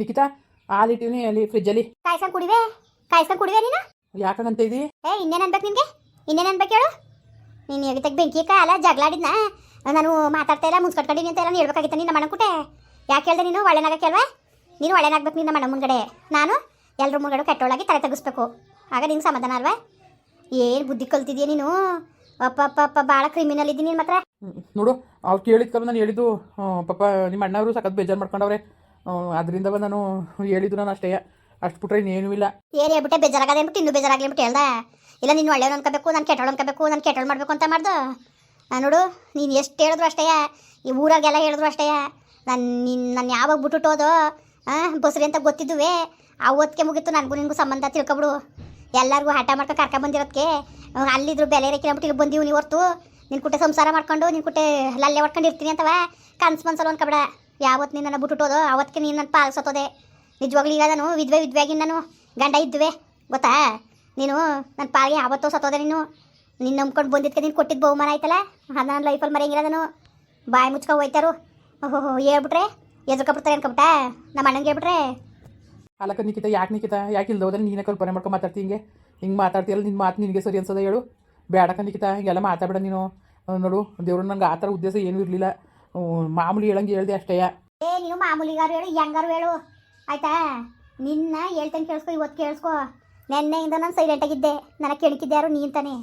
ನಿಖಿತಾ ಹಾಲಿಟ್ಟಿನಿ ಅಲ್ಲಿ ಫ್ರಿಜ್ಜಲ್ಲಿ ಕಾಯ್ಸ್ಕೊಂಡ್ ಕುಡಿವೆ? ಕಾಯ್ಸ್ಕೊಂಡ್ ಕುಡಿವೆ ನೀನು? ಯಾಕಂತ ಇದಿ ಏ ಇನ್ನೇನು ಅನ್ಬೇಕು ನಿನಗೆ? ಇನ್ನೇನು ಅನ್ಬೇಕು ಹೇಳು? ನೀನು ಎಗಿತಾಗ ಬೆಂಕಿ ಕಾಲ ಜಗಳಾಡಿದ್ನ ನಾನು ಮಾತಾಡ್ತಾ ಇಲ್ಲ ಮುನ್ಸ್ಕಟ್ಕೊಂಡಿನಿ ಅಂತ ಎಲ್ಲ ಹೇಳ್ಬೇಕಾಗಿತ್ತ ನಿನ್ನ ಮಣ್ಣು ಕುಟೆ. ಯಾಕೆ ಹೇಳ್ದೆ ನೀನು? ಒಳ್ಳೆನಾಗ ಕೇಳುವ? ನೀನು ಒಳ್ಳೆನಾಗ್ಬೇಕು ನಿನ್ನ ಮಣ್ಣ ಮುಂದ್ಗಡೆ. ನಾನು ಎಲ್ಲರೂ ಮುಂದ್ಗಡೆ ಕೆಟ್ಟೊಳಗೆ ತಲೆ ತೆಗಿಸ್ಬೇಕು ಆಗ ನಿಂಗೆ ಸಮಾಧಾನ ಅಲ್ವಾ? ಏನು ಬುದ್ಧಿ ಕಲ್ತಿದ್ಯಾ ನೀನು? ಅಪ್ಪ ಅಪ್ಪ ಅಪ್ಪ ಭಾಳ ಕ್ರಿಮಿನಲ್ ಇದ್ದೀನಿ ನಿನ್ನ ಮಾತ್ರ ನೋಡು ಅವ್ರು ಕೇಳಿದ್ಕಲ್ಲ ನಾನು ಹೇಳಿದ್ದು ಪಪ್ಪ ಪಾಪ ನಿಮ್ಮ ಅಣ್ಣವರು ಸಖತ್ ಬೇಜಾರು ಮಾಡ್ಕೊಂಡವ್ರೆ. ಅದರಿಂದ ನಾನು ಹೇಳಿದ್ದು ನಾನು ಅಷ್ಟೇ. ಅಷ್ಟು ಬಿಟ್ರೆ ಇನ್ನೇನೂ ಇಲ್ಲ. ಏನು ಹೇಳ್ಬಿಟ್ಟೆ? ಬೇಜಾರಾಗದೆ ಅಂದ್ಬಿಟ್ಟು ಇನ್ನೂ ಬೇಜಾರಾಗಲಿ ಅಂದ್ಬಿಟ್ಟು ಹೇಳ್ದೆ. ಇಲ್ಲ, ನೀನು ಒಳ್ಳೆಯವ್ನು ಅನ್ಕೋಬೇಕು, ನಾನು ಕೆಟ್ಟವಳು ಅನ್ಕೋಬೇಕು, ನಾನು ಕೆಟ್ಟವಳು ಮಾಡಬೇಕು ಅಂತ ಮಾಡ್ದು. ನೋಡು, ನೀನು ಎಷ್ಟು ಹೇಳಿದ್ರು ಅಷ್ಟೇ. ಈ ಊರಾಗೆಲ್ಲ ಹೇಳಿದ್ರು ಅಷ್ಟೇ. ನಾನು ನಿನ್ನ ನಾನು ಯಾವಾಗ ಬಿಟ್ಟುಟ್ಟೋದು ಹಾಂ ಬಸ್ರಿ ಅಂತ ಗೊತ್ತಿದ್ದುವೆ. ಅವತ್ತಿಗೆ ಮುಗಿತು, ನನಗೂ ನಿನಗೂ ಸಂಬಂಧ ತಿಳ್ಕೊಬಿಡು. ಎಲ್ಲರಿಗೂ ಹಠ ಮಾಡ್ಕೊಂಡು ಕರ್ಕೊಂಡು ಬಂದಿರೋದಕ್ಕೆ ಅಲ್ಲಿದ್ರು ಬೆಲೆ ರೇಖೆ ಅಂದ್ಬಿಟ್ಟು ಇಲ್ಲಿ ಬಂದೀವಿ ನೀವು ಹೊರ್ತು. ನಿನ್ನ ಕುಟ್ಟೆ ಸಂಸಾರ ಮಾಡ್ಕೊಂಡು ನಿನ್ನ ಕುಟ್ಟೆ ಲಲ್ಲೆ ಹೊಡ್ಕೊಂಡು ಇರ್ತೀನಿ ಅಂತವ. ಕನ್ಸು ಮನ್ಸಲ್ಲ ಅನ್ಕೊಬೇಡ ಯಾವತ್ತು ನೀನು ನನ್ನ ಅವತ್ತಿಗೆ ನೀನು ನನ್ನ ನಿಜವಾಗ್ಲೂ ಈಗ ನಾನು ವಿದ್ವೆ ವಿದ್ವೆಯಾಗಿ ನಾನು ಗಂಡ ಇದ್ವೆ ಗೊತ್ತಾ? ನೀನು ನನ್ನ ಪಾಲಿಗೆ ಯಾವತ್ತೋ ಸತ್ತೋದೆ ನೀನು. ನಿನ್ನ ನಂಬ್ಕೊಂಡು ಬಂದಿದ್ದಕ್ಕೆ ನೀನು ಕೊಟ್ಟಿದ್ದು ಬಹುಮಾನ ಆಯ್ತಲ್ಲ? ಅದು ನನ್ನ ಲೈಫಲ್ಲಿ ಮರೆಯಂಗಿಲ್ಲ ನಾನು ಬಾಯಿ ಮುಚ್ಕೊ ಹೋಯ್ತಾರು. ಓಹೋ ಹೇಳ್ಬಿಟ್ರೆ? ಎದ್ರಕೊಬಿಡ್ತಾರೆ ಅನ್ಕೊಬಿಟ್ಟ? ನಮ್ಮ ಅಣ್ಣಂಗೆ ಹೇಳ್ಬಿಟ್ರೆ? ಅಲ್ಲಕ್ಕ ನಿಖಿತ, ಯಾಕೆ ನಿಖಿತ? ಯಾಕೆ ಇಲ್ದ ಹೋದ್ರೆ ನೀನೇ ಕಲ್ಪನೆ ಮಾಡ್ಕೊಂಡು ಮಾತಾಡ್ತಿ ಹಿಂಗೆ? ಹಿಂಗೆ ಮಾತಾಡ್ತೀಯಲ್ಲ ನಿನ್ನ ಮಾತು ನಿನಗೆ ಸರಿ ಅನ್ಸೋದ ಹೇಳು. ಬೇಡಕ್ಕ ನಿಖಿತ, ಹಿಂಗೆಲ್ಲ ಮಾತಾಡಬೇಡ ನೀನು. ನೋಡು, ದೇವ್ರು ನಂಗೆ ಆ ಥರ ಉದ್ದೇಶ ಏನೂ ಇರಲಿಲ್ಲ. ಮಾಮೂಲಿ ಹೇಳಂಗೆ ಹೇಳ್ದೆ ಅಷ್ಟೇ. ಏ ನೀವು ಮಾಮೂಲಿಗಾರು ಹೇಳು, ಹೆಂಗಾರು ಹೇಳು. ಆಯ್ತಾ? ನಿನ್ನ ಹೇಳ್ತೇನೆ ಕೇಳಿಸ್ಕೊ, ಇವತ್ತು ಕೇಳಿಸ್ಕೊ. ನೆನ್ನೆಯಿಂದ ನಾನು ಸೈಲೆಂಟಾಗಿದ್ದೆ ನನಗೆ ಕೆಣಕಿದ್ದೆ ಯಾರು, ನೀನು ತಾನೇ.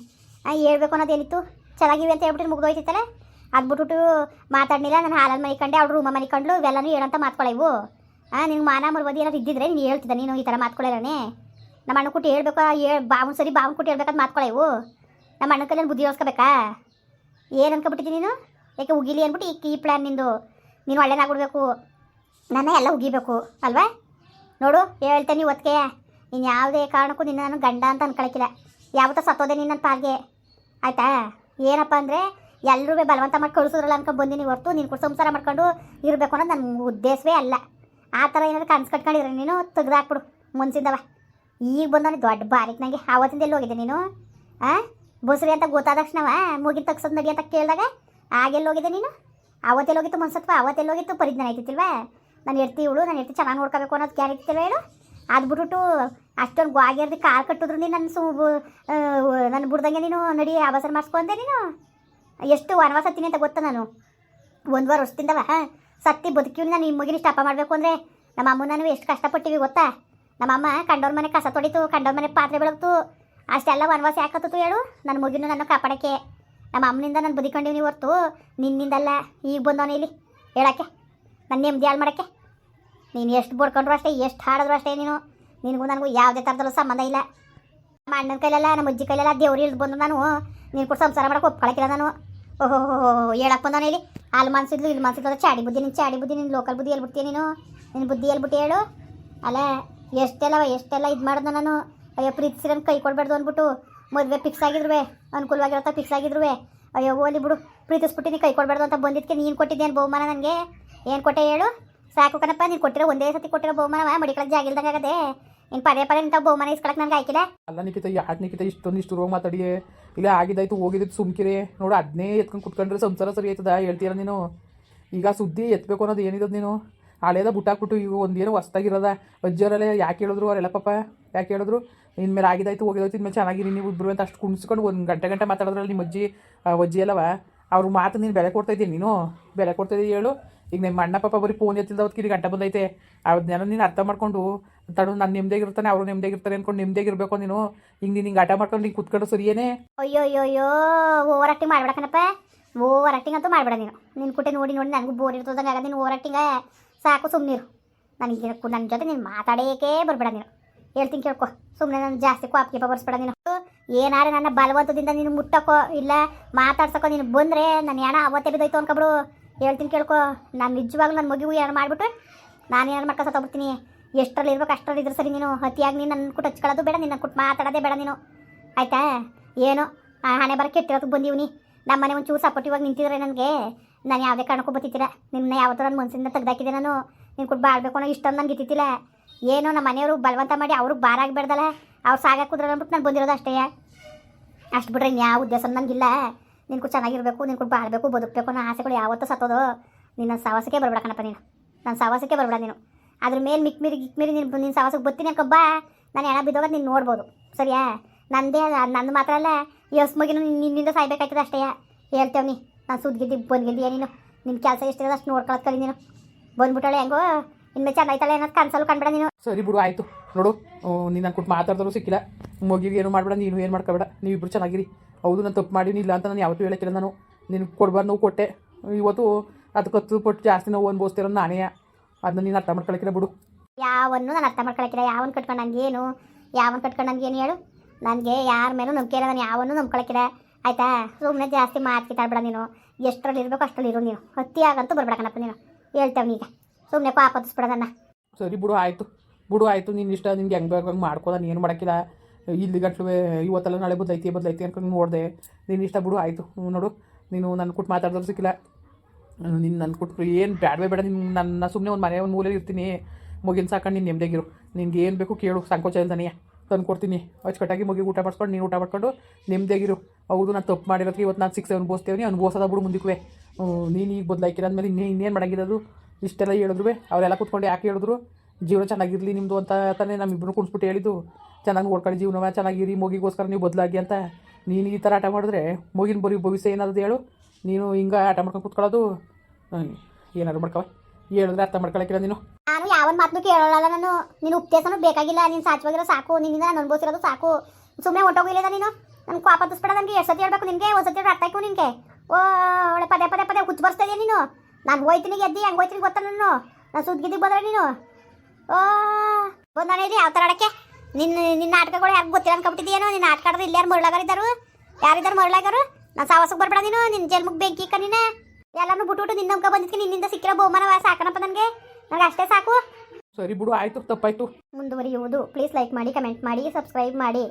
ಹೇಳ್ಬೇಕು ಅನ್ನೋದೇನಿತ್ತು ಚೆನ್ನಾಗಿವೆ ಅಂತ ಹೇಳ್ಬಿಟ್ಟು ಮುಗ್ದೋಯ್ತಿತ್ತಲ್ಲ ಅದು ಬಿಟ್ಬಿಟ್ಟು ಮಾತಾಡ್ನಿಲ್ಲ ನಾನು ಹಾಲಲ್ಲಿ ಮನಿಕೊಂಡೆ ಅವ್ರು ರೂಮ ಮನಿಕೊಂಡ್ಲು ಇವೆಲ್ಲನೂ ಹೇಳಂತ ಮಾತ್ಕೊಳ್ಳೇವು ಹಾಂ ನಿಂಗೆ ಮಾನ ಮರ್ಬೋದು ಏನಾದ್ರು ಇದ್ದಿದ್ರೆ ನೀನು ಹೇಳ್ತಿದ್ದ, ನೀನು ಈ ಥರ ಮಾತ್ಕೊಳ್ಳೇನೇ ನಮ್ಮ ಅಣ್ಣ ಕುಟ್ಟಿ ಹೇಳ್ಬೇಕು ಹೇಳ್ ಬಾವು ಸರಿ ಬಾವು ಕುಟ್ಟಿ ಹೇಳ್ಬೇಕಂತ ಮಾತ್ಕೊಳ್ಳೇವು ನಮ್ಮ ಅಣ್ಣ ಕೈಲಿ ಬುದ್ಧಿ ಯೋಸ್ಕೋಬೇಕಾ ಏನು ಅನ್ಕೊಬಿಟ್ಟಿದ್ದೀನಿ ನೀನು? ಯಾಕೆ ಉಗಿಲಿ ಅಂದ್ಬಿಟ್ಟು ಈ ಕೀ ಪ್ಲ್ಯಾನ್ ನಿಂದು. ನೀನು ಒಳ್ಳೆನಾಗ್ಬಿಡ್ಬೇಕು ನಾನೇ ಎಲ್ಲ ಉಗಿಬೇಕು, ಅಲ್ವಾ? ನೋಡು ಹೇಳ್ತೇನೆ ಒತ್ತಿಗೆ ನೀನು ಯಾವುದೇ ಕಾರಣಕ್ಕೂ ನಿನ್ನ ನಾನು ಗಂಡ ಅಂತ ಅನ್ಕೊಳಕಿಲ್ಲ. ಯಾವತ್ತೂ ಸತ್ತೋದೆ ನೀನು ನನ್ನ ಪಾಲ್ಗೆ. ಆಯ್ತಾ? ಏನಪ್ಪ ಅಂದರೆ ಎಲ್ಲರೂ ಬಲವಂತ ಮಾಡಿ ಕಳಿಸೋದ್ರಲ್ಲ ಅನ್ಕೊಂಡು ಬಂದಿನಿ ಹೊರ್ತು, ನೀನು ಕೂಡ ಸಂಸಾರ ಮಾಡ್ಕೊಂಡು ಇರಬೇಕು ಅನ್ನೋದು ನನ್ನ ಉದ್ದೇಶವೇ ಅಲ್ಲ. ಆ ಥರ ಏನಾದ್ರು ಕನ್ಸು ಕಟ್ಕೊಂಡಿದ್ರೆ ನೀನು ತೆಗ್ದಾಕ್ಬಿಡು ಮುನ್ಸಿಂದವ. ಈಗ ಬಂದವನು ದೊಡ್ಡ ಬಾರಿಕ್ ನನಗೆ ಆವತ್ತಿಂದ ಎಲ್ಲಿ ಹೋಗಿದ್ದೆ ನೀನು? ಹಾಂ ಬಸ್ರಿ ಅಂತ ಗೊತ್ತಾದ ತಕ್ಷಣವ? ಮುಗಿನ ತಗ್ಸೋದು ನಡಿ ಅಂತ ಕೇಳಿದಾಗ ಹೋಗಿದ್ದೆ ನೀನು? ಅವತ್ತೆಲ್ಲ ಹೋಗಿತ್ತು ಮನ್ಸತ್ವ ಅವತ್ತೆಲ್ಲ ಹೋಗಿತ್ತು ಪರಿಜ್ಞಾನ ಆಯ್ತಿತ್ತಿಲ್ವಾ ನಾನು ಎಡ್ತಿ ಇವಳು ನಾನು ಎಡ್ತಿ ಚೆನ್ನಾಗಿ ನೋಡ್ಕೋಬೇಕು ಅನ್ನೋದು ಗ್ಯಾರಂಟಿ ಹೇಳು? ಅದು ಬಿಟ್ಬಿಟ್ಟು ಅಷ್ಟೊಂದು ಗ್ವಾಗಿರ್ದು ಕಾಲು ಕಟ್ಟಿದ್ರು ನೀನು ನನ್ನ ಸು ನನ್ನ ಬಿಡ್ದಂಗೆ ನೀನು ನಡಿ ಅವಸರ ಮಾಡಿಸ್ಕೊಂಡೆ ನೀನು? ಎಷ್ಟು ವನವಾಸ ಹತ್ತೀನಿ ಅಂತ ಗೊತ್ತಾ ನಾನು? ಒಂದುವರೆ ವರ್ಷದಿಂದವ ಸತ್ತಿ ಬದುಕಿವ್ನಿ ನಾನು ಈ ಮುಗಿನ ಸ್ಟಾಪ ಮಾಡಬೇಕು ಅಂದರೆ ನಮ್ಮ ಅಮ್ಮ ನಾನು ಎಷ್ಟು ಕಷ್ಟಪಟ್ಟಿವಿ ಗೊತ್ತಾ? ನಮ್ಮ ಅಮ್ಮ ಕಂಡವ್ರ ಮನೆ ಕಸ ತೊಡಿತು ಕಂಡವ್ರ ಮನೆ ಪಾತ್ರೆ ಬೆಳಗ್ತು. ಅಷ್ಟೆಲ್ಲ ವನವಾಸ ಯಾಕತ್ತು ಹೇಳು? ನನ್ನ ಮಗಿನೂ ನನ್ನ ಕಾಪಾಡೋಕ್ಕೆ. ನಮ್ಮ ಅಮ್ಮನಿಂದ ನಾನು ಬದುಕೊಂಡಿವ್ನಿ ಹೊರ್ತು. ನಿನ್ನಿಂದಲ್ಲ ಈಗ ಬಂದವನು ಇಲ್ಲಿ. ಹೇಳಕ್ಕೆ? ನನ್ನ ನೆಮ್ಮದಿ ಹಾಳು ಮಾಡೋಕ್ಕೆ? ನೀನು ಎಷ್ಟು ಬಡ್ಕೊಂಡ್ರು ಅಷ್ಟೇ, ಎಷ್ಟು ಹಾಡಿದ್ರು ಅಷ್ಟೇ ನೀನು. ನಿನಗೂ ನನಗೂ ಯಾವುದೇ ಥರದಲ್ಲೂ ಸಂಬಂಧ ಇಲ್ಲ. ನಮ್ಮ ಅಣ್ಣನ ಕೈಲೆಲ್ಲ, ನಮ್ಮ ಅಜ್ಜಿ ಕೈಲೆಲ್ಲ ದೇವ್ರು ಇಳಿದು ಬಂದು ನಾನು. ನೀನು ಕೂಡ ಸಂಸಾರ ಮಾಡೋಕೆ ಒಪ್ಕೊಳಕ್ಕಿಲ್ಲ ನಾನು. ಓಹೋ ಹೇಳಕ್ಕೆ ಬಂದವನು ಇಲ್ಲಿ. ಅಲ್ಲಿ ಮನ್ಸಿದ್ಲು ಇಲ್ಲಿ ಮನ್ಸಿದ್ಲು ಚಾಡಿ ಬುದ್ಧಿ ನಿನ್ನ ಚಾಡಿ ಬುದ್ಧಿ ನಿನ್ನ ಲೋಕಲ್ ಬುದ್ಧಿ ಹೇಳ್ಬಿಡ್ತೀಯ ನೀನು? ನಿನ್ನ ಬುದ್ಧಿ ಹೇಳ್ಬಿಟ್ಟು ಹೇಳು. ಅಲ್ಲ ಎಷ್ಟೆಲ್ಲ ಎಷ್ಟೆಲ್ಲ ಇದು ಮಾಡ್ದೆ ನಾನು? ಅಯ್ಯೋ ಪ್ರೀತಿಸಿರನ್ ಕೈ ಕೊಡಬಾರ್ದು ಅಂದ್ಬಿಟ್ಟು ಮದುವೆ ಫಿಕ್ಸ್ ಆಗಿದ್ರುವೆ, ಅನುಕೂಲವಾಗಿರತ್ತ ಫಿಕ್ಸ್ ಆಗಿದ್ರುವೆ. ಅಯ್ಯೋ ಓಲಿ ಬಿಡು, ಪ್ರೀತಿಸ್ಬಿಟ್ಟು ನೀನು ಕೈ ಕೊಡಬಾರ್ದು ಅಂತ ಬಂದಿದ್ದಕ್ಕೆ ನೀನು ಕೊಟ್ಟಿದ್ದೇನು ಬಹುಮಾನ ನನಗೆ? ಏನು ಕೊಟ್ಟೆ ಹೇಳು? ಸಾಕು ಕಣಪ್ಪ, ನೀನು ಕೊಟ್ಟಿರೋ ಒಂದೇ ಸತಿ ಕೊಟ್ಟಿರೋ ಬಹುಮಾನ ಮಡಿಕೊಳಕ್ಕೆ ಜಾಗಿಲ್ದಂಗೆ ಆಗದೆ. ಇನ್ನು ಪದೇ ಪದೇ ಇಂಥ ಬಹುಮಾನ ಇಸ್ಕೊಳಕ್ಕೆ ನನಗೆ ಆಯ್ಕಿಲ್ಲ ಅಲ್ಲ ನಿಖಿತ ಯಾಕೆ ನಿಖಿತ, ಇಷ್ಟೊಂದು ಇಷ್ಟು ರೋಗ ಮಾತಾಡಿ ಇಲ್ಲ ಆಗಿದ್ದಾಯ್ತು ಹೋಗಿದ್ದು ಸುಮ್ಕಿರಿ. ನೋಡು ಅದನ್ನೇ ಎತ್ಕೊಂಡು ಕುತ್ಕೊಂಡ್ರೆ ಸಂಸಾರ ಸರಿ ಆಯ್ತದ ಹೇಳ್ತೀರ ನೀನು? ಈಗ ಸುದ್ದಿ ಎತ್ತಬೇಕು ಅನ್ನೋದು ಏನಿರೋದು ನೀನು? ಹಳೇದ ಬುಟ್ಟಾಕ್ಬಿಟ್ಟು ಈಗ ಒಂದೇನು ಹೊಸ್ದಾಗಿರೋದ. ಅಜ್ಜರಲ್ಲಿ ಯಾಕೆ ಹೇಳಿದ್ರು ಅವರೆಲ್ಲ ಪಾಪ ಯಾಕೆ ಹೇಳಿದ್ರು ಇನ್ಮೇಲೆ ಆಗಿದಾಯ್ತು, ಹೋಗಿದಾಯ್ತು, ಇನ್ಮೇಲೆ ಚೆನ್ನಾಗಿರಿ ನೀವು ಇಬ್ಬರು ಅಂತ ಅಷ್ಟು ಕುಣಿಸ್ಕೊಂಡು ಒಂದು ಗಂಟೆ ಗಂಟೆ ಮಾತಾಡಿದ್ರಲ್ಲಿ ನಿಮ್ಮ ಅಜ್ಜಿ ಅಜ್ಜಿ ಅಲ್ಲವ? ಅವ್ರ ಮಾತು ನೀನು ಬೆಲೆ ಕೊಡ್ತಾ ಇದ್ದೀನಿ ನೀನು? ಬೆಲೆ ಕೊಡ್ತಾಯಿದ್ದೀನಿ ಹೇಳು? ಈಗ ನಿಮ್ಮ ಅಣ್ಣ ಪಾಪ ಬರೀ ಫೋನ್ ಎತ್ತಿಲ್ದ ಹೊತ್ತಿಗೆ ಗಂಟೆ ಬಂದೈತೆ. ಅದನ್ನೆಲ್ಲ ನೀನು ಅರ್ಥ ಮಾಡ್ಕೊಂಡು, ತಡು, ನಾನು ಇರ್ತಾನೆ, ಅವರು ನೆಮ್ಮದಿಯಾಗಿರ್ತಾರೆ ಅಂದ್ಕೊಂಡು ನೆಮ್ಮದಿಯಾಗಿರ್ಬೇಕು ನೀನು? ಹಿಂಗೆ ನೀನು ಹಿಂಗೆ ಆಟ ಮಾಡ್ಕೊಂಡು ಹಿಂಗೆ ಕುತ್ಕೊಂಡು ಸರಿಯೇನೆ? ಅಯ್ಯೋ ಅಯ್ಯೋ ಅಯ್ಯೋ ಓವರ್ ಆಕ್ಟಿಂಗ್ ಓವರ್ ಆಕ್ಟಿಂಗ್ ಅಂತೂ ಮಾಡಬೇಡ ನೀನು. ನಿನ್ನ ಕುಟೆ ನೋಡಿ ನೋಡಿ ನನಗೂ ಬೋರ್ ಇರ್ತದಂಗೆ ನೀನು ಓವರ್ ಆಕ್ಟಿಂಗ ಸಾಕು ಸುಮ್ಮನಿರು ನನಗೆ ನನ್ನ ಜೊತೆ ನೀನು ಮಾತಾಡೋಕೆ ಬರಬೇಡ ನೀನು. ಹೇಳ್ತೀನಿ ಕೇಳ್ಕೊ. ಸುಮ್ಮನೆ ನಾನು ಜಾಸ್ತಿ ಕಾಪಿಗೆ ಬರ್ಸ್ಬೇಡ ನೀನು. ಏನಾರು ನನ್ನ ಬಲವಂತದಿಂದ ನೀನು ಮುಟ್ಟಕ್ಕೋ ಇಲ್ಲ ಮಾತಾಡ್ಸಕ್ಕೋ ನೀನು ಬಂದರೆ ನನ್ನ ಹೆಣ ಅವತ್ತೇ ಬಿದ್ದೋಯ್ತು ಅನ್ಕೊಬಿಡು. ಹೇಳ್ತೀನಿ ಕೇಳ್ಕೊ. ನಾನು ನಿಜವಾಗ್ಲೂ ನನ್ನ ಮಗಿಗೂ ಏನು ಮಾಡಿಬಿಟ್ಟು ನಾನು ಏನಾರು ಮಾಡ್ಕೊ ಸತ್ತೋಗ್ಬಿಡ್ತೀನಿ. ಎಷ್ಟರಲ್ಲಿ ಇರ್ಬೇಕು ಅಷ್ಟರಲ್ಲಿ ಇದ್ರೆ ಸರಿ ನೀನು. ಅತಿಯಾಗಿ ನೀನು ನನ್ನ ಕುಟ್ಟು ಹಚ್ಕೊಳ್ಳೋದು ಬೇಡ, ನಿನ್ನ ಕುಟ್ಟು ಮಾತಾಡೋದೇ ಬೇಡ ನೀನು. ಆಯ್ತಾ? ಏನು? ಆ ಹಣೆ ಬರ ಕೆಟ್ಟಿರೋದಕ್ಕೆ ಬಂದಿವ್ನಿ. ನಮ್ಮ ಮನೆ ಒಂಚೂರು ಸಪೋರ್ಟಿವ್ ಆಗಿ ನಿಂತಿದ್ರೆ ನನಗೆ. ನಾನು ಯಾವುದೇ ಕಾರಣಕ್ಕೂ ಬತ್ತಿತ್ತಿಲ್ಲ. ನಿನ್ನ ಯಾವತ್ತೂ ನನ್ನ ಮನಸ್ಸಿಂದ ತೆಗ್ದಾಕಿದ್ದೆ ನಾನು. ನಿನ್ನ ಕೂಡ ಬಾಳ್ಬೇಕು ಅನ್ನೋ ಇಷ್ಟೊಂದು ನನಗೆ ಇತ್ತಿತ್ತಿಲ್ಲ ಏನೋ ನಮ್ಮ ಮನೆಯವರು ಬಲವಂತ ಮಾಡಿ ಅವ್ರಿಗೆ ಭಾರ ಆಗಿಬೇಡ್ದಲ್ಲ ಅವ್ರು ಸಾಗ ಕುದ್ರೆ ಅಂದ್ಬಿಟ್ಟು ನಾನು ಬಂದಿರೋದು ಅಷ್ಟೇ. ಅಷ್ಟು ಬಿಟ್ರೆ ಯಾವ ಉದ್ದೇಶ ನನಗಿಲ್ಲ ನಿನ್ಕು ಚೆನ್ನಾಗಿರಬೇಕು ನಿನ್ನ ಕೂಡ ಬಾಳ್ಬೇಕು, ಬದುಕಬೇಕು ಅನ್ನೋ ಆಸೆಗಳು ಯಾವತ್ತೂ ಸತ್ತೋದು. ನಿನ್ನ ಸಾವಾಸಕ್ಕೆ ಬರಬೇಡ ಕಣಪ್ಪ ನೀನು. ನನ್ನ ಸಾವಾಸಕ್ಕೆ ಬರಬೇಡ ನೀನು. ಅದ್ರ ಮೇಲೆ ಮಿಕ್ ಮೀರಿ, ಗಿಕ್ ಮೀರಿ ನಿನ್ನ ನಿನ್ನ ಸವಾಸಕ್ಕೆ ಬರ್ತೀನಿ ಕಬ್ಬ ನಾನು ಎಣ ಬಿದ್ದೋಗೋದು ನೀನು ನೋಡ್ಬೋದು. ಸರಿಯಾ? ನಂದೇ ನಂದು ಮಾತ್ರ ಅಲ್ಲ. ಎಸ್ ಮಗಿನೂ ನಿನ್ನಿಂದ ಸಾಯ್ಬೇಕಾಯ್ತದೆ ಅಷ್ಟೇ. ಹೇಳ್ತೇವೆ ನಾನು ಸುದ್ಗಿದ್ದಿ ಬಂದ್ಗಿದ್ದೀಯ ನೀನು ನಿನ್ನ ಕೆಲಸ ಎಷ್ಟಿರೋದು ಅಷ್ಟು ನೋಡ್ಕೊಳತ್ ಕಲಿ ನೀನು. ಬಂದ್ಬಿಟ್ಟಾಳೆ ಹೆಂಗೋ ಇನ್ಮೇಲೆ ಚೆನ್ನಾಯ್ತಾಳೆ ಅನ್ನೋದು ಕನ್ಸಲು ಕಾಣ್ಬೇಡ ನೀನು. ಸರಿ ಬಿಡು ಆಯಿತು. ನೋಡು ನೀನು ನನ್ನ ಕೊಟ್ಟು ಮಾತಾಡಿದ್ರು ಸಿಕ್ಕಿಲ್ಲ. ಮಗಿಗೆ ಏನು ಮಾಡಬೇಡ ನೀನು ಏನು ಮಾಡ್ಕೋಬೇಡ. ನೀವಿಬ್ರು ಚೆನ್ನಾಗಿರಿ. ಹೌದು ನಾನು ತಪ್ಪು ಮಾಡೀನಿ ಇಲ್ಲ ಅಂತ ನಾನು ಯಾವತ್ತೂ ಹೇಳಕ್ಕಿಲ್ಲ ನಾನು. ನೀನು ಕೊಡ್ಬಾರ್ದು ನೋವು ಕೊಟ್ಟೆ. ಇವತ್ತು ಅದಕ್ಕೆ ಹತ್ತು ಪಟ್ಟು ಜಾಸ್ತಿ ನೋವು ಅನ್ಭವಿಸ್ತಿರೋ ನಾನೇ. ಅದನ್ನ ನೀನು ಅರ್ಥ ಮಾಡ್ಕೊಳಕ್ಕಿಲ್ಲ ಬಿಡು. ಯಾವನ್ನು ನಾನು ಅರ್ಥ ಮಾಡ್ಕೊಳಕ್ಕಿಲ್ಲ. ಯಾವನ್ ಕಟ್ಕೊಂಡು ನನಗೇನು ಯಾವನ್ ಕಟ್ಕೊಂಡು ನನಗೇನು ಹೇಳು? ನನಗೆ ಯಾರ ಮೇಲೂ ನಂಬಿಕೆ ಇಲ್ಲ ನಾನು ಯಾವನ್ನು ನಂಬ್ಕೊಳಕ್ಕಿಲ್ಲ. ಆಯ್ತಾ? ಸುಮ್ಮನೆ ಜಾಸ್ತಿ ಮಾತು ನೀನು. ಎಷ್ಟರಲ್ಲಿ ಇರಬೇಕು ಅಷ್ಟರಲ್ಲಿ ಇರು ನೀನು. ಹತ್ತಿ ಆಗಂತೂ ಬರ್ಬೇಡಕನಪ್ಪ ನೀನು. ಹೇಳ್ತೇವೆ ಈಗ. ಸುಮ್ಮನೆ ಪಾಪ ನನ್ನ. ಸರಿ ಬಿಡು, ಆಯಿತು. ಬಿಡು, ಆಯಿತು. ನಿನ್ನ ಇಷ್ಟ, ನಿನ್ಗೆ ಹೆಂಗೆ ಬೇಕು ಹಂಗೆ ಮಾಡ್ಕೋದ ನೀನು ಮಾಡೋಕ್ಕಿಲ್ಲ? ಇಲ್ಲಿ ಗಂಟ್ಲು ಇವತ್ತೆಲ್ಲ ನಾಳೆ ಬದಲೈತಿ ಬದಲೈತಿ ಅನ್ಕೊಂಡು ನೋಡಿದೆ. ನಿನ್ನ ಇಷ್ಟ ಬಿಡು, ಆಯಿತು. ನೋಡು. ನೀನು ನನ್ನ ಕೊಟ್ಟು ಮಾತಾಡಿದ್ರು ಸಿಕ್ಕಿಲ್ಲ. ನಿನ್ನ ನನ್ನ ಕೊಟ್ಟು ಏನು ಬೇಡವೇ ಬೇಡ. ನಿನ್ನ ನನ್ನ ಸುಮ್ಮನೆ ಒಂದು ಮನೆ, ಒಂದು ಮೂಲೆಯಲ್ಲಿ ಇರ್ತೀನಿ. ಮುಗಿನ ಸಾಕೊಂಡು ನೀನು ನೆಮ್ಮದಿಯಾಗಿರು ನಿನ್ಗೆ ಏನು ಬೇಕು ಕೇಳು. ಸಂಕೋಚ ಇಲ್ದಾನೆಯ. ತಂದು ಕೊಡ್ತೀನಿ ಅಚ್ಚುಕಟ್ಟಾಗಿ ಮುಗಿ ಊಟ ಮಾಡಿಸ್ಕೊಂಡು, ನೀನು ಊಟ ಮಾಡ್ಕೊಂಡು ನೆಮ್ಮದಿಯಾಗಿರು ಹೌದು, ನಾನು ತಪ್ಪು ಮಾಡಿರೋದಕ್ಕೆ ಇವತ್ತು ನಾನು ಸಿಕ್ಸ್ ಅನುಭವಿಸ್ತೇವೆ ಅನುಭವಿಸೋದ ಬಿಡು ಮುಂದಕ್ಕೆ ನೀನು ಈಗ ಅಂದ ಮೇಲೆ ಇನ್ನೇ ಇನ್ನೇನು ಮಾಡಂಗಿರೋದು ಇಷ್ಟೆಲ್ಲ ಹೇಳಿದ್ರು ಅವರೆಲ್ಲ ಕೂತ್ಕೊಂಡು ಯಾಕೆ ಹೇಳಿದ್ರು? ಜೀವನ ಚೆನ್ನಾಗಿರಲಿ ನಿಮ್ಮದು ಅಂತ ತಾನೇ ನಮ್ಮಿಬ್ಬರು ಕುಣಿಸ್ಬಿಟ್ಟು ಹೇಳಿದ್ದು. ಚೆನ್ನಾಗಿ ಓಡ್ಕೊಳ್ಳಿ ಜೀವನವ, ಚೆನ್ನಾಗಿರಿ, ಮೋಗಿಗೋಸ್ಕರ ನೀವು ಬದಲಾಗಿ ಅಂತ. ನೀನು ಈ ಥರ ಆಟ ಮಾಡಿದ್ರೆ ಮಗಿನ ಬರೀ ಭವಿಷ್ಯ ಏನಾದ್ರು ಹೇಳು. ನೀನು ಹಿಂಗೆ ಆಟ ಮಾಡ್ಕೊಂಡು ಕೂತ್ಕೊಳ್ಳೋದು. ಏನಾದ್ರು ಮಾಡ್ಕವ ಹೇಳಿದ್ರೆ ಅರ್ಥ ಮಾಡ್ಕೊಳಕ್ಕಿಲ್ಲ ನೀನು. ನಾನು ಯಾವ ಮಾತನ್ನು ಕೇಳೋಲ್ಲ ನಾನು. ನೀನು ಉಪದೇಶನೂ ಬೇಕಾಗಿಲ್ಲ. ನೀನು ಸಾಚವಾಗಿರೋ ಸಾಕು. ನಿನ್ನಿಂದ ನಾನು ಅನುಭವಿಸಿರೋದು ಸಾಕು. ಸುಮ್ಮನೆ ಹೊಂಟೋಗಿಲ್ಲ ನೀನು? ನನ್ಗೆ ಕೋಪ ಹತ್ತಿಸ್ಬೇಡ ನನಗೆ ಎಷ್ಟು ಸತಿ ಹೇಳ್ಬೇಕು ನಿನಗೆ ಒಂದು ಸತಿ ಆಯ್ತು ನಿನಗೆ. ಓ ಒಳ್ಳೆ ಪದೇ ಪದೇ ಪದೇ ಹುಚ್ಚು ಬರ್ಸ್ತಾ ಇದೆಯಾ ನೀನು. ನಾನು ಹೋಯ್ತೀನಿ ಎದ್ದಿ ಹೆಂಗೆ ಹೋಯ್ತೀನಿ ಗೊತ್ತಾ ನಾನು ನಾನು ಸುದ್ದಿದ್ದಿಗೆ ಬಂದ್ರೆ ನೀನು. ಓ ಬಂದಾನೆ ಇದೆ ಯಾವ ಥರ ಆಡಕ್ಕೆ? ನಿನ್ನ ನಿನ್ನ ನಾಟಕಗಳು ಯಾರು ಗೊತ್ತಿಲ್ಲ ಅನ್ಕೊಬಿಟ್ಟಿದ್ಯೇನೋ ನಿನ್ನ ನಾಟಕ ಆಡಿದ್ರೆ ಇಲ್ಲಿ ಯಾರು ಮರಳಾಗರಿದ್ದಾರು ಯಾರಿದ್ದಾರೆ ಮರಳಾಗರು? ನಾನು ಸಾವಸಕ್ಕೆ ಬರಬೇಡ ನೀನು ನಿನ್ನ ಜನ್ಮಕ್ಕೆ ಬೆಂಕಿ ಇಕ್ಕ ನೀನು. ಎಲ್ಲಾನು ಬಿಟ್ಬಿಟ್ಟು ನಿನ್ನ ಅಂಕ ಬಂದಿದ್ದೀನಿ ನಿನ್ನಿಂದ ಸಿಕ್ಕಿರೋ ಬಹುಮಾನ ಸಾಕಣಪ್ಪ ನನಗೆ. ನನಗೆ ಅಷ್ಟೇ ಸಾಕು. ಸರಿ ಬಿಡು ಆಯಿತು ತಪ್ಪಾಯಿತು. ಮುಂದುವರಿಯುವುದು. ಪ್ಲೀಸ್ ಲೈಕ್ ಮಾಡಿ ಕಮೆಂಟ್ ಮಾಡಿ ಸಬ್ಸ್ಕ್ರೈಬ್ ಮಾಡಿ.